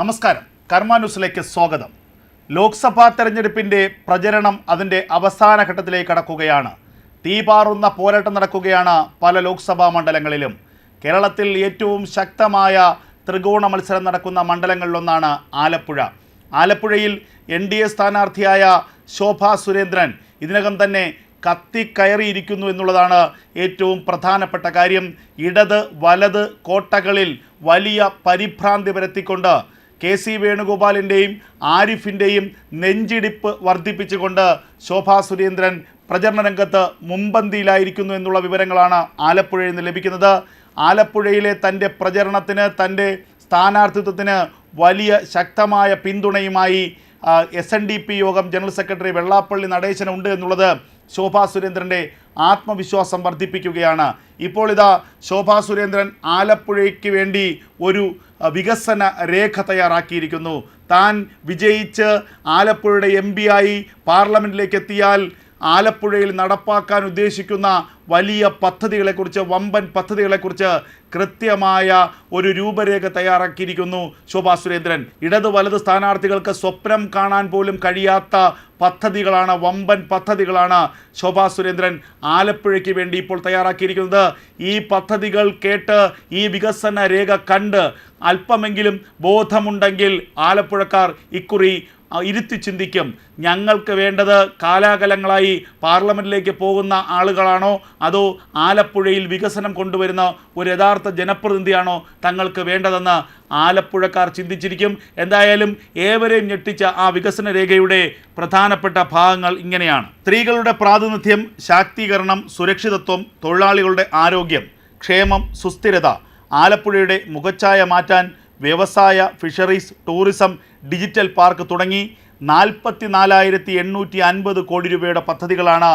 നമസ്കാരം. കർമ്മ ന്യൂസിലേക്ക് സ്വാഗതം. ലോക്സഭാ തെരഞ്ഞെടുപ്പിന്റെ പ്രചരണം അതിന്റെ അവസാന ഘട്ടത്തിലേക്ക് കടക്കുകയാണ്. തീപാറുന്ന പോരാട്ടം നടക്കുകയാണ് പല ലോക്സഭാ മണ്ഡലങ്ങളിലും. കേരളത്തിൽ ഏറ്റവും ശക്തമായ ത്രികോണ മത്സരം നടക്കുന്ന മണ്ഡലങ്ങളിലൊന്നാണ് ആലപ്പുഴ. ആലപ്പുഴയിൽ എൻ ഡി എ സ്ഥാനാർത്ഥിയായ ശോഭ സുരേന്ദ്രൻ ഇതിനകം തന്നെ കത്തിക്കയറിയിരിക്കുന്നു എന്നുള്ളതാണ് ഏറ്റവും പ്രധാനപ്പെട്ട കാര്യം. ഇടത് വലത് കോട്ടകളിൽ വലിയ പരിഭ്രാന്തി പരത്തിക്കൊണ്ട് കെ സി വേണുഗോപാലിന്റെയും ആരിഫിന്റെയും നെഞ്ചിടിപ്പ് വർദ്ധിപ്പിച്ചുകൊണ്ട് ശോഭാ സുരേന്ദ്രൻ പ്രചരണ രംഗത്ത് മുമ്പന്തിയിലായിരിക്കുന്നു എന്നുള്ള വിവരങ്ങളാണ് ആലപ്പുഴയിൽ നിന്ന് ലഭിക്കുന്നത്. ആലപ്പുഴയിലെ തന്റെ പ്രചരണത്തിന് തന്റെ സ്ഥാനാർത്ഥിത്വത്തിന് വലിയ ശക്തമായ പിന്തുണയുമായി S N D P Yogam general secretary Vellappally നടേശനുണ്ട് എന്നുള്ളത് ശോഭാ സുരേന്ദ്രന്റെ ആത്മവിശ്വാസം വർദ്ധിപ്പിക്കുകയാണ്. ഇപ്പോൾ ഇതാ ശോഭാ സുരേന്ദ്രൻ ആലപ്പുഴയ്ക്ക് വേണ്ടി ഒരു വികസന രേഖ തയ്യാറാക്കിയിരിക്കുന്നു. താൻ വിജയിച്ച് ആലപ്പുഴയുടെ എം ആയി പാർലമെന്റിലേക്ക് എത്തിയാൽ ആലപ്പുഴയിൽ നടപ്പാക്കാൻ ഉദ്ദേശിക്കുന്ന വലിയ പദ്ധതികളെക്കുറിച്ച് വമ്പൻ പദ്ധതികളെക്കുറിച്ച് കൃത്യമായ ഒരു രൂപരേഖ തയ്യാറാക്കിയിരിക്കുന്നു ശോഭാ സുരേന്ദ്രൻ. ഇടത് വലത് സ്ഥാനാർത്ഥികൾക്ക് സ്വപ്നം കാണാൻ പോലും കഴിയാത്ത പദ്ധതികളാണ് വമ്പൻ പദ്ധതികളാണ് ശോഭാ സുരേന്ദ്രൻ ആലപ്പുഴയ്ക്ക് വേണ്ടി ഇപ്പോൾ തയ്യാറാക്കിയിരിക്കുന്നത്. ഈ പദ്ധതികൾ കേട്ട് ഈ വികസന രേഖ കണ്ട് അല്പമെങ്കിലും ബോധമുണ്ടെങ്കിൽ ആലപ്പുഴക്കാർ ഇക്കുറി ഇരുത്തി ചിന്തിക്കും. ഞങ്ങൾക്ക് വേണ്ടത് കാലാകാലങ്ങളായി പാർലമെന്റിലേക്ക് പോകുന്ന ആളുകളാണോ? അതോ ആലപ്പുഴയിൽ വികസനം കൊണ്ടുവരുന്ന ഒരു യഥാർത്ഥ ജനപ്രതിനിധിയാണോ തങ്ങൾക്ക് വേണ്ടതെന്ന് ആലപ്പുഴക്കാർ ചിന്തിച്ചിരിക്കും. എന്തായാലും ഏവരെയും ഞെട്ടിച്ച ആ വികസന രേഖയുടെ പ്രധാനപ്പെട്ട ഭാഗങ്ങൾ ഇങ്ങനെയാണ്. സ്ത്രീകളുടെ പ്രാതിനിധ്യം ശാക്തീകരണം സുരക്ഷിതത്വം തൊഴിലാളികളുടെ ആരോഗ്യം ക്ഷേമം സുസ്ഥിരത ആലപ്പുഴയുടെ മുഖച്ഛായ മാറ്റാൻ വ്യവസായ ഫിഷറീസ് ടൂറിസം ഡിജിറ്റൽ പാർക്ക് തുടങ്ങി നാൽപ്പത്തി നാലായിരത്തി എണ്ണൂറ്റി അൻപത് കോടി രൂപയുടെ പദ്ധതികളാണ്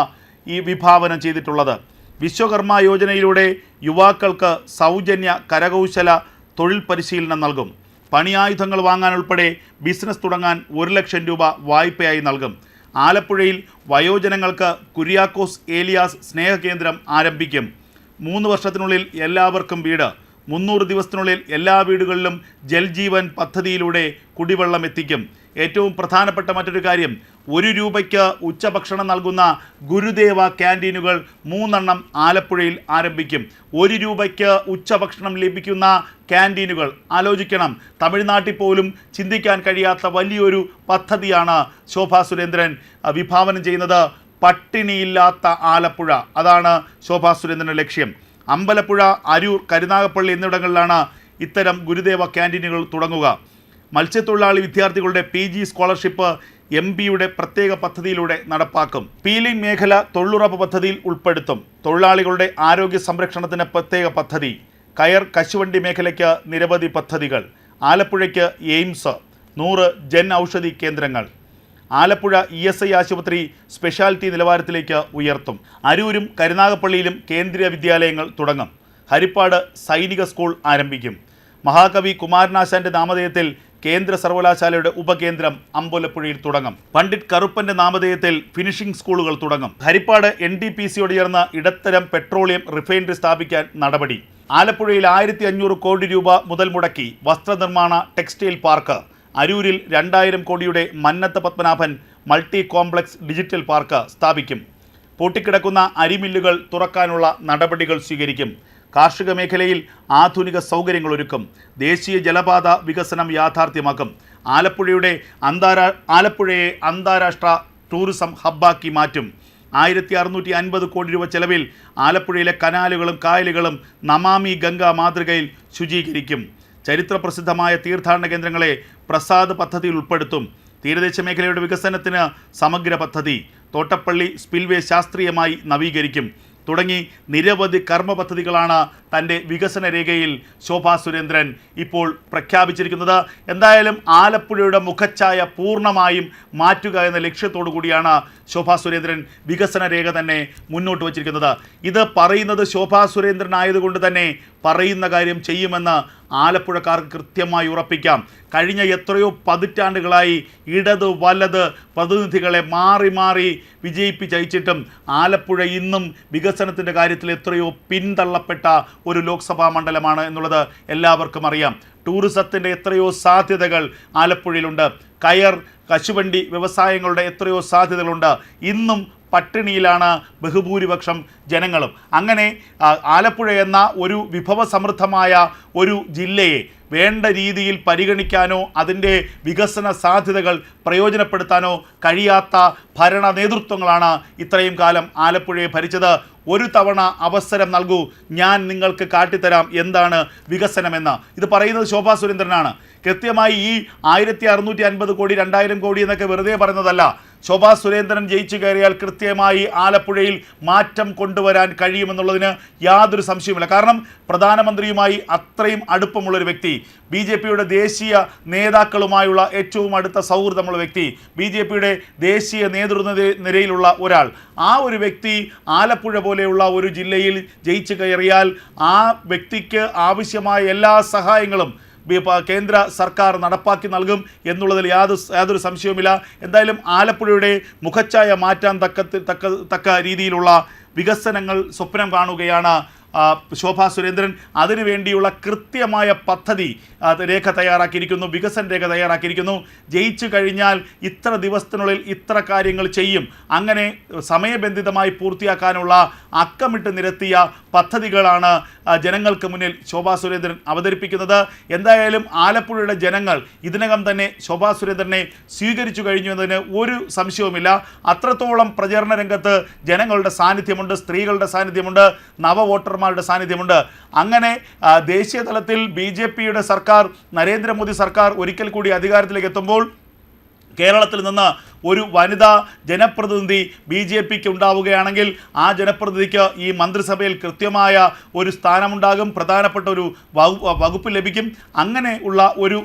ഈ വിഭാവനം ചെയ്തിട്ടുള്ളത്. വിശ്വകർമ്മ യോജനയിലൂടെ യുവാക്കൾക്ക് സൗജന്യ കരകൗശല തൊഴിൽ പരിശീലനം നൽകും. പണിയായുധങ്ങൾ വാങ്ങാൻ ഉൾപ്പെടെ ബിസിനസ് തുടങ്ങാൻ ഒരു ലക്ഷം രൂപ വായ്പയായി നൽകും. ആലപ്പുഴയിൽ വയോജനങ്ങൾക്ക് കുര്യാക്കോസ് ഏലിയാസ് സ്നേഹകേന്ദ്രം ആരംഭിക്കും. മൂന്ന് വർഷത്തിനുള്ളിൽ എല്ലാവർക്കും വീട്. മുന്നൂറ് ദിവസത്തിനുള്ളിൽ എല്ലാ വീടുകളിലും ജൽജീവൻ പദ്ധതിയിലൂടെ കുടിവെള്ളം എത്തിക്കും. ഏറ്റവും പ്രധാനപ്പെട്ട മറ്റൊരു കാര്യം ഒരു രൂപയ്ക്ക് ഉച്ചഭക്ഷണം നൽകുന്ന ഗുരുദേവ ക്യാന്റീനുകൾ മൂന്നെണ്ണം ആലപ്പുഴയിൽ ആരംഭിക്കും. ഒരു രൂപയ്ക്ക് ഉച്ചഭക്ഷണം ലഭിക്കുന്ന ക്യാന്റീനുകൾ ആലോചിക്കണം. തമിഴ്നാട്ടിൽ പോലും ചിന്തിക്കാൻ കഴിയാത്ത വലിയൊരു പദ്ധതിയാണ് ശോഭാ സുരേന്ദ്രൻ വിഭാവനം ചെയ്യുന്നത് പട്ടിണിയില്ലാത്ത ആലപ്പുഴ. അതാണ് ശോഭാ സുരേന്ദ്രന്റെ ലക്ഷ്യം. അമ്പലപ്പുഴ അരൂർ കരുനാഗപ്പള്ളി എന്നിവിടങ്ങളിലാണ് ഇത്തരം ഗുരുദേവ ക്യാന്റീനുകൾ തുടങ്ങുക. മത്സ്യത്തൊഴിലാളി വിദ്യാർത്ഥികളുടെ പി ജി സ്കോളർഷിപ്പ് എം പിയുടെ പ്രത്യേക പദ്ധതിയിലൂടെ നടപ്പാക്കും. പീലിംഗ് മേഖല തൊഴിലുറപ്പ് പദ്ധതിയിൽ ഉൾപ്പെടുത്തും. തൊഴിലാളികളുടെ ആരോഗ്യ സംരക്ഷണത്തിന് പ്രത്യേക പദ്ധതി. കയർ കശുവണ്ടി മേഖലയ്ക്ക് നിരവധി പദ്ധതികൾ. ആലപ്പുഴയ്ക്ക് എയിംസ്. നൂറ് ജൻ ഔഷധി കേന്ദ്രങ്ങൾ. ആലപ്പുഴ ഇ എസ് ഐ ആശുപത്രി സ്പെഷ്യാലിറ്റി നിലവാരത്തിലേക്ക് ഉയർത്തും. അരൂരും കരുനാഗപ്പള്ളിയിലും കേന്ദ്രീയ വിദ്യാലയങ്ങൾ തുടങ്ങും. ഹരിപ്പാട് സൈനിക സ്കൂൾ ആരംഭിക്കും. മഹാകവി കുമാരനാശാന്റെ നാമധേയത്തിൽ കേന്ദ്ര സർവകലാശാലയുടെ ഉപകേന്ദ്രം അമ്പലപ്പുഴയിൽ തുടങ്ങും. പണ്ഡിറ്റ് കറുപ്പന്റെ നാമധേയത്തിൽ ഫിനിഷിംഗ് സ്കൂളുകൾ തുടങ്ങും. ഹരിപ്പാട് എൻ ഡി പി സിയോട് ചേർന്ന് ഇടത്തരം പെട്രോളിയം റിഫൈനറി സ്ഥാപിക്കാൻ നടപടി. ആലപ്പുഴയിൽ ആയിരത്തി അഞ്ഞൂറ് കോടി രൂപ മുതൽ മുടക്കി വസ്ത്രനിർമ്മാണ ടെക്സ്റ്റൈൽ പാർക്ക്. അരൂരിൽ രണ്ടായിരം കോടിയുടെ Mannath Padmanabhan multi complex digital park സ്ഥാപിക്കും. പൂട്ടിക്കിടക്കുന്ന അരിമില്ലുകൾ തുറക്കാനുള്ള നടപടികൾ സ്വീകരിക്കും. കാർഷിക മേഖലയിൽ ആധുനിക സൗകര്യങ്ങൾ ഒരുക്കും. ദേശീയ ജലപാത വികസനം യാഥാർത്ഥ്യമാക്കും. ആലപ്പുഴയുടെ അന്താരാ ആലപ്പുഴയെ അന്താരാഷ്ട്ര ടൂറിസം ഹബ്ബാക്കി മാറ്റും. ആയിരത്തി അറുന്നൂറ്റി അൻപത് കോടി രൂപ ചെലവിൽ ആലപ്പുഴയിലെ കനാലുകളും കായലുകളും നമാമി ഗംഗ മാതൃകയിൽ ശുചീകരിക്കും. ചരിത്രപ്രസിദ്ധമായ തീർത്ഥാടന കേന്ദ്രങ്ങളെ പ്രസാദ് പദ്ധതിയിൽ ഉൾപ്പെടുത്തും. തീരദേശ മേഖലയുടെ വികസനത്തിന് സമഗ്ര പദ്ധതി. തോട്ടപ്പള്ളി സ്പിൽവേ ശാസ്ത്രീയമായി നവീകരിക്കും. തുടങ്ങി നിരവധി കർമ്മ പദ്ധതികളാണ് തന്റെ വികസന രേഖയിൽ ശോഭാ സുരേന്ദ്രൻ ഇപ്പോൾ പ്രഖ്യാപിച്ചിരിക്കുന്നത്. എന്തായാലും ആലപ്പുഴയുടെ മുഖച്ഛായ പൂർണമായും മാറ്റുക എന്ന ലക്ഷ്യത്തോടു കൂടിയാണ് ശോഭാ സുരേന്ദ്രൻ വികസന രേഖ തന്നെ മുന്നോട്ട് വച്ചിരിക്കുന്നത്. ഇത് പറയുന്നത് ശോഭാ സുരേന്ദ്രൻ ആയതുകൊണ്ട് തന്നെ പറയുന്ന കാര്യം ചെയ്യുമെന്ന് ആലപ്പുഴക്കാർക്ക് കൃത്യമായി ഉറപ്പിക്കാം. കഴിഞ്ഞ എത്രയോ പതിറ്റാണ്ടുകളായി ഇടത് വലത് പ്രതിനിധികളെ മാറി മാറി വിജയിപ്പിച്ചയച്ചിട്ടും ആലപ്പുഴ ഇന്നും വികസനത്തിന്റെ കാര്യത്തിൽ എത്രയോ പിന്തള്ളപ്പെട്ട ഒരു ലോക്സഭാ മണ്ഡലമാണ് എന്നുള്ളത് എല്ലാവർക്കും അറിയാം. ടൂറിസത്തിന്റെ എത്രയോ സാധ്യതകൾ ആലപ്പുഴയിലുണ്ട്. കയർ കശുവണ്ടി വ്യവസായങ്ങളുടെ എത്രയോ സാധ്യതകളുണ്ട്. ഇന്നും പട്ടിണിയിലാണ് ബഹുഭൂരിപക്ഷം ജനങ്ങളും. അങ്ങനെ ആലപ്പുഴ എന്ന ഒരു വിഭവസമൃദ്ധമായ ഒരു ജില്ലയെ വേണ്ട രീതിയിൽ പരിഗണിക്കാനോ അതിന്റെ വികസന സാധ്യതകൾ പ്രയോജനപ്പെടുത്താനോ കഴിയാത്ത ഭരണ നേതൃത്വങ്ങളാണ് ഇത്രയും കാലം ആലപ്പുഴയെ ഭരിച്ചത്. ഒരു തവണ അവസരം നൽകൂ. ഞാൻ നിങ്ങൾക്ക് കാട്ടിത്തരാം എന്താണ് വികസനമെന്ന്. ഇത് പറയുന്നത് ശോഭാ സുരേന്ദ്രനാണ്. കൃത്യമായി ഈ ആയിരത്തി അറുന്നൂറ്റി അൻപത് കോടി രണ്ടായിരം കോടി എന്നൊക്കെ വെറുതെ പറയുന്നതല്ല ശോഭാ സുരേന്ദ്രൻ ജയിച്ചു കയറിയാൽ കൃത്യമായി ആലപ്പുഴയിൽ മാറ്റം കൊണ്ടുവരാൻ കഴിയുമെന്നുള്ളതിന് യാതൊരു സംശയവുമില്ല. കാരണം പ്രധാനമന്ത്രിയുമായി അത്രയും അടുപ്പമുള്ളൊരു വ്യക്തി ബി ജെ പിയുടെ ദേശീയ നേതാക്കളുമായുള്ള ഏറ്റവും അടുത്ത സൗഹൃദമുള്ള വ്യക്തി ബി ജെ പിയുടെ ദേശീയ നേതൃത്വ നിരയിലുള്ള ഒരാൾ. ആ ഒരു വ്യക്തി ആലപ്പുഴ പോലെയുള്ള ഒരു ജില്ലയിൽ ജയിച്ചു കയറിയാൽ ആ വ്യക്തിക്ക് ആവശ്യമായ എല്ലാ സഹായങ്ങളും കേന്ദ്ര സർക്കാർ നടപ്പാക്കി നൽകും എന്നുള്ളതിൽ യാതൊരു യാതൊരു സംശയവുമില്ല. എന്തായാലും ആലപ്പുഴയുടെ മുഖച്ഛായ മാറ്റാൻ തക്ക തക്ക രീതിയിലുള്ള വികസനങ്ങൾ സ്വപ്നം കാണുകയാണ് ശോഭാ സുരേന്ദ്രൻ. അതിനുവേണ്ടിയുള്ള കൃത്യമായ പദ്ധതി രേഖ തയ്യാറാക്കിയിരിക്കുന്നു വികസന രേഖ തയ്യാറാക്കിയിരിക്കുന്നു. ജയിച്ചു കഴിഞ്ഞാൽ ഇത്ര ദിവസത്തിനുള്ളിൽ ഇത്ര കാര്യങ്ങൾ ചെയ്യും. അങ്ങനെ സമയബന്ധിതമായി പൂർത്തിയാക്കാനുള്ള അക്കമിട്ട് നിരത്തിയ പദ്ധതികളാണ് ജനങ്ങൾക്ക് മുന്നിൽ ശോഭാ സുരേന്ദ്രൻ അവതരിപ്പിക്കുന്നത്. എന്തായാലും ആലപ്പുഴയുടെ ജനങ്ങൾ ഇതിനകം തന്നെ ശോഭാ സുരേന്ദ്രനെ സ്വീകരിച്ചു കഴിഞ്ഞു എന്നതിന് ഒരു സംശയവുമില്ല. അത്രത്തോളം പ്രചരണ രംഗത്ത് ജനങ്ങളുടെ സാന്നിധ്യമുണ്ട്. സ്ത്രീകളുടെ സാന്നിധ്യമുണ്ട് നവ വോട്ടർമാരുടെ സാന്നിധ്യമുണ്ട്. അങ്ങനെ ദേശീയ തലത്തിൽ ബി ജെ പിയുടെ സർക്കാർ നരേന്ദ്രമോദി സർക്കാർ ഒരിക്കൽ കൂടി അധികാരത്തിലേക്ക് എത്തുമ്പോൾ കേരളത്തിൽ നിന്ന് ഒരു വനിതാ ജനപ്രതിനിധി ബി ജെ പിക്ക് ഉണ്ടാവുകയാണെങ്കിൽ ആ ജനപ്രതിനിധിക്ക് ഈ മന്ത്രിസഭയിൽ കൃത്യമായ ഒരു സ്ഥാനമുണ്ടാകും. പ്രധാനപ്പെട്ട ഒരു വകുപ്പ് ലഭിക്കും. അങ്ങനെ ഉള്ള ഒരു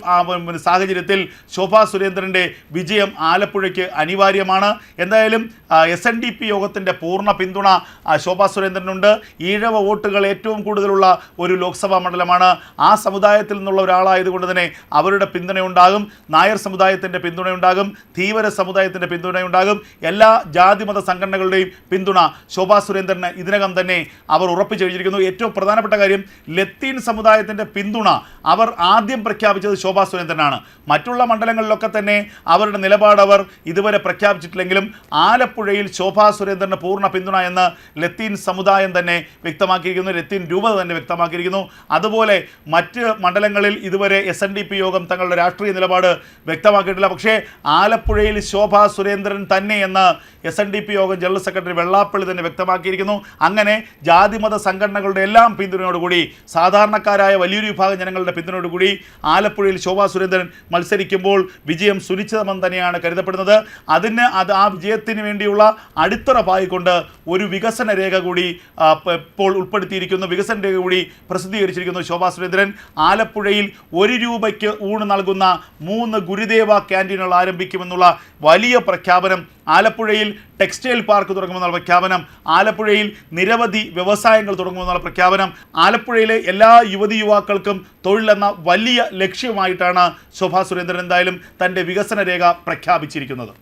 സാഹചര്യത്തിൽ ശോഭാ സുരേന്ദ്രന്റെ വിജയം ആലപ്പുഴയ്ക്ക് അനിവാര്യമാണ്. എന്തായാലും എസ് എൻ ഡി പി യോഗത്തിന്റെ പൂർണ പിന്തുണ ശോഭാ സുരേന്ദ്രനുണ്ട്. ഈഴവ വോട്ടുകൾ ഏറ്റവും കൂടുതലുള്ള ഒരു ലോക്സഭാ മണ്ഡലമാണ്. ആ സമുദായത്തിൽ നിന്നുള്ള ഒരാളായതുകൊണ്ട് തന്നെ അവരുടെ പിന്തുണയുണ്ടാകും. നായർ സമുദായത്തിന്റെ പിന്തുണയുണ്ടാകും. ധീവര സമുദായത്തിന്റെ പിന്തുണയുണ്ടാകും എല്ലാ ജാതിമത സംഘടനകളുടെയും പിന്തുണ ശോഭാ സുരേന്ദ്രന് ഇതിനകം തന്നെ അവർ ഉറപ്പിച്ചു കഴിഞ്ഞിരിക്കുന്നു ഏറ്റവും പ്രധാനപ്പെട്ട കാര്യം ലത്തീൻ സമുദായത്തിന്റെ പിന്തുണ അവർ ആദ്യം പ്രഖ്യാപിച്ചത് ശോഭാ സുരേന്ദ്രനാണ്. മറ്റുള്ള മണ്ഡലങ്ങളിലൊക്കെ തന്നെ അവരുടെ നിലപാട് അവർ ഇതുവരെ പ്രഖ്യാപിച്ചിട്ടില്ലെങ്കിലും ആലപ്പുഴയിൽ ശോഭാ സുരേന്ദ്രന് പൂർണ പിന്തുണ എന്ന് ലത്തീൻ സമുദായം തന്നെ വ്യക്തമാക്കിയിരിക്കുന്നു. ലത്തീൻ രൂപത തന്നെ വ്യക്തമാക്കിയിരിക്കുന്നു. അതുപോലെ മറ്റ് മണ്ഡലങ്ങളിൽ ഇതുവരെ എസ് യോഗം തങ്ങളുടെ രാഷ്ട്രീയ നിലപാട് വ്യക്തമാക്കിയിട്ടില്ല. പക്ഷേ ആലപ്പുഴയിൽ ശോഭാ സുരേന്ദ്രൻ തന്നെ എന്ന് S N D P Yogam general secretary Vellappally തന്നെ വ്യക്തമാക്കിയിരിക്കുന്നു. അങ്ങനെ ജാതിമത സംഘടനകളുടെ എല്ലാം പിന്തുണയോടുകൂടി സാധാരണക്കാരായ വലിയൊരു വിഭാഗം ജനങ്ങളുടെ പിന്തുണയോടുകൂടി ആലപ്പുഴയിൽ ശോഭാ സുരേന്ദ്രൻ മത്സരിക്കുമ്പോൾ വിജയം സുനിശ്ചിതമെന്ന് തന്നെയാണ് കരുതപ്പെടുന്നത്. അതിന് അത് ആ വിജയത്തിന് വേണ്ടിയുള്ള അടിത്തറ പായിക്കൊണ്ട് ഒരു വികസന രേഖ കൂടി ഇപ്പോൾ ഉൾപ്പെടുത്തിയിരിക്കുന്നു. വികസന രേഖ കൂടി പ്രസിദ്ധീകരിച്ചിരിക്കുന്നു ശോഭാ സുരേന്ദ്രൻ. ആലപ്പുഴയിൽ ഒരു രൂപയ്ക്ക് ഊണ് നൽകുന്ന മൂന്ന് ഗുരുദേവ ക്യാന്റീനുകൾ ആരംഭിക്കുമെന്നുള്ള വലിയ പ്രഖ്യാപനം. ആലപ്പുഴയിൽ ടെക്സ്റ്റൈൽ പാർക്ക് തുടങ്ങുമെന്നുള്ള പ്രഖ്യാപനം. ആലപ്പുഴയിൽ നിരവധി വ്യവസായങ്ങൾ തുടങ്ങുമെന്നുള്ള പ്രഖ്യാപനം. ആലപ്പുഴയിലെ എല്ലാ യുവതി യുവാക്കൾക്കും തൊഴിലെന്ന വലിയ ലക്ഷ്യമായിട്ടാണ് ശോഭാ സുരേന്ദ്രൻ എന്തായാലും തന്റെ വികസന രേഖ പ്രഖ്യാപിച്ചിരിക്കുന്നത്.